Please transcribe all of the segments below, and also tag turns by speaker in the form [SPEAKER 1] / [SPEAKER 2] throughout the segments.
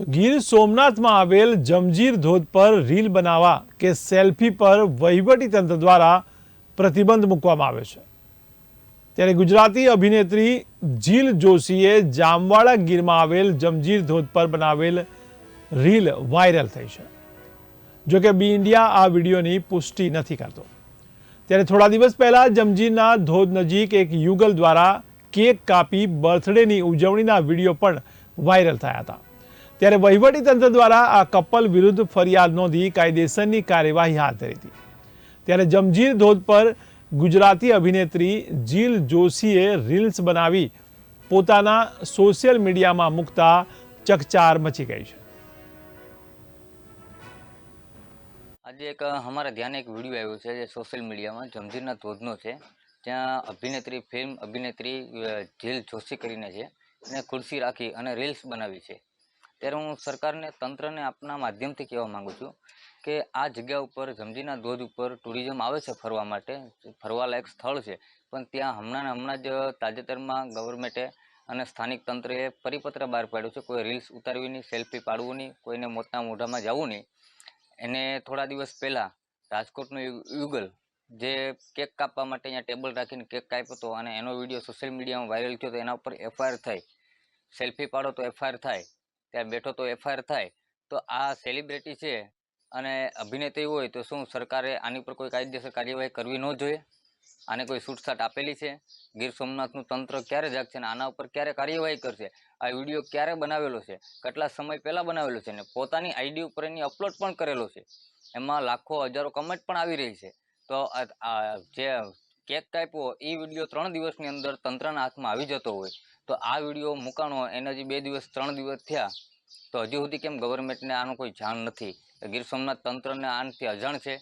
[SPEAKER 1] તો ગીર સોમનાથમાં આવેલ જમજીર ધોધ પર રીલ બનાવવા કે સેલ્ફી પર વહીવટી તંત્ર દ્વારા પ્રતિબંધ મૂકવામાં આવ્યો છે. ત્યારે ગુજરાતી અભિનેત્રી જીલ જોશીએ જામવાડા ગીરમાં આવેલ જમજીર ધોધ પર બનાવેલ રીલ વાયરલ થઈ છે. જોકે બી ઇન્ડિયા આ વિડીયોની પુષ્ટિ નથી કરતો. ત્યારે થોડા દિવસ પહેલા જમજીરના ધોધ નજીક એક યુગલ દ્વારા કેક કાપી બર્થડેની ઉજવણીના વીડિયો પણ વાયરલ થયા હતા. ત્યારે વહીવટી તંત્ર દ્વારા આ કપલ વિરુદ્ધ ફરિયાદ નોંધી કાયદેસરની કાર્યવાહી હાથ ધરી હતી. ત્યારે જમજીર ધોધ પર ગુજરાતી અભિનેત્રી જીલ જોશીએ રીલ્સ બનાવી પોતાના સોશિયલ મીડિયામાં મૂકતા ચકચાર મચી ગઈ છે.
[SPEAKER 2] આજે એક અમારા ધ્યાને એક વીડિયો આવ્યો છે જે સોશિયલ મીડિયામાં જમજીરના ધોધનો છે. ત્યાં અભિનેત્રી, ફિલ્મ અભિનેત્રી જીલ જોશી કરીને છે. એને ખુરશી રાખી અને રીલ્સ બનાવી છે. ત્યારે હું સરકારને, તંત્રને આપના માધ્યમથી કહેવા માગું છું કે આ જગ્યા ઉપર, જમજીના ધોધ ઉપર ટુરિઝમ આવે છે ફરવા માટે. ફરવાલાયક સ્થળ છે. પણ ત્યાં હમણાં હમણાં જ તાજેતરમાં ગવર્મેન્ટે અને સ્થાનિક તંત્રએ પરિપત્ર બહાર પાડ્યો છે. કોઈ રીલ્સ ઉતારવી નહીં, સેલ્ફી પાડવું નહીં, કોઈને મોતના મોઢામાં જવું નહીં. એને થોડા દિવસ પહેલાં રાજકોટનું યુગલ જે કેક કાપવા માટે અહીંયા ટેબલ રાખીને કેક કાપ્યો હતો અને એનો વીડિયો સોશિયલ મીડિયામાં વાયરલ થયો તો એના ઉપર એફઆઈઆર થઈ સેલ્ફી પાડો તો એફઆઈઆર થાય. ત્યાં બેઠો તો એફઆઈઆર થાય, તો આ સેલિબ્રિટી છે અને અભિનેત્રી હોય તો શું સરકારે આની ઉપર કોઈ કાયદેસર કાર્યવાહી કરવી ન જોઈએ? આને કોઈ છૂટછાટ આપેલી છે? ગીર સોમનાથનું તંત્ર ક્યારે જાગશે અને આના ઉપર ક્યારે કાર્યવાહી કરશે? આ વીડિયો ક્યારે બનાવેલો છે? કેટલા સમય પહેલાં બનાવેલો છે? ને પોતાની આઈડી ઉપર એની અપલોડ પણ કરેલો છે? એમાં લાખો હજારો કમેન્ટ પણ આવી રહી છે. તો જે કેક કાપ્યો, એ વીડિયો ત્રણ દિવસની અંદર તંત્રના હાથમાં આવી જતો હોય, તો આ વીડિયો મુકાણો એના હજી બે દિવસ, ત્રણ દિવસ થયા, તો હજુ સુધી કેમ ગવર્મેન્ટને આનું કોઈ જાણ નથી? ગીર સોમનાથ તંત્રને આનાથી અજાણ છે?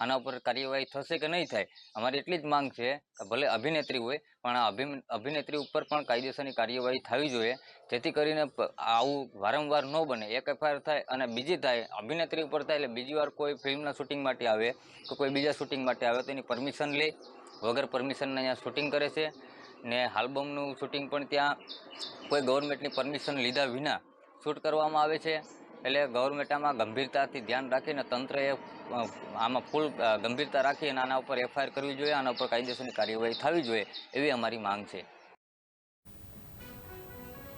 [SPEAKER 2] આના ઉપર કાર્યવાહી થશે કે નહીં થાય? અમારી એટલી જ માંગ છે કે ભલે અભિનેત્રી હોય, પણ આ અભિનેત્રી ઉપર પણ કાયદેસરની કાર્યવાહી થવી જોઈએ, જેથી કરીને આવું વારંવાર ન બને. એક એફઆઈઆર થાય અને બીજી થાય, અભિનેત્રી ઉપર થાય એટલે બીજી વાર કોઈ ફિલ્મના શૂટિંગ માટે આવે કે કોઈ બીજા શૂટિંગ માટે આવે તો એની પરમિશન લે. વગર પરમિશનને અહીંયા શૂટિંગ કરે છે. ને આલ્બમનું શૂટિંગ પણ ત્યાં કોઈ ગવર્મેન્ટની પરમિશન લીધા વિના શૂટ કરવામાં આવે છે. એટલે ગવર્મેન્ટ આમાં ગંભીરતાથી ધ્યાન રાખીને તંત્રએ આમાં ફૂલ ગંભીરતા રાખી અને આના ઉપર એફઆઈઆર કરવી જોઈએ, આના ઉપર કાયદેસરની કાર્યવાહી થવી જોઈએ એવી અમારી માંગ છે.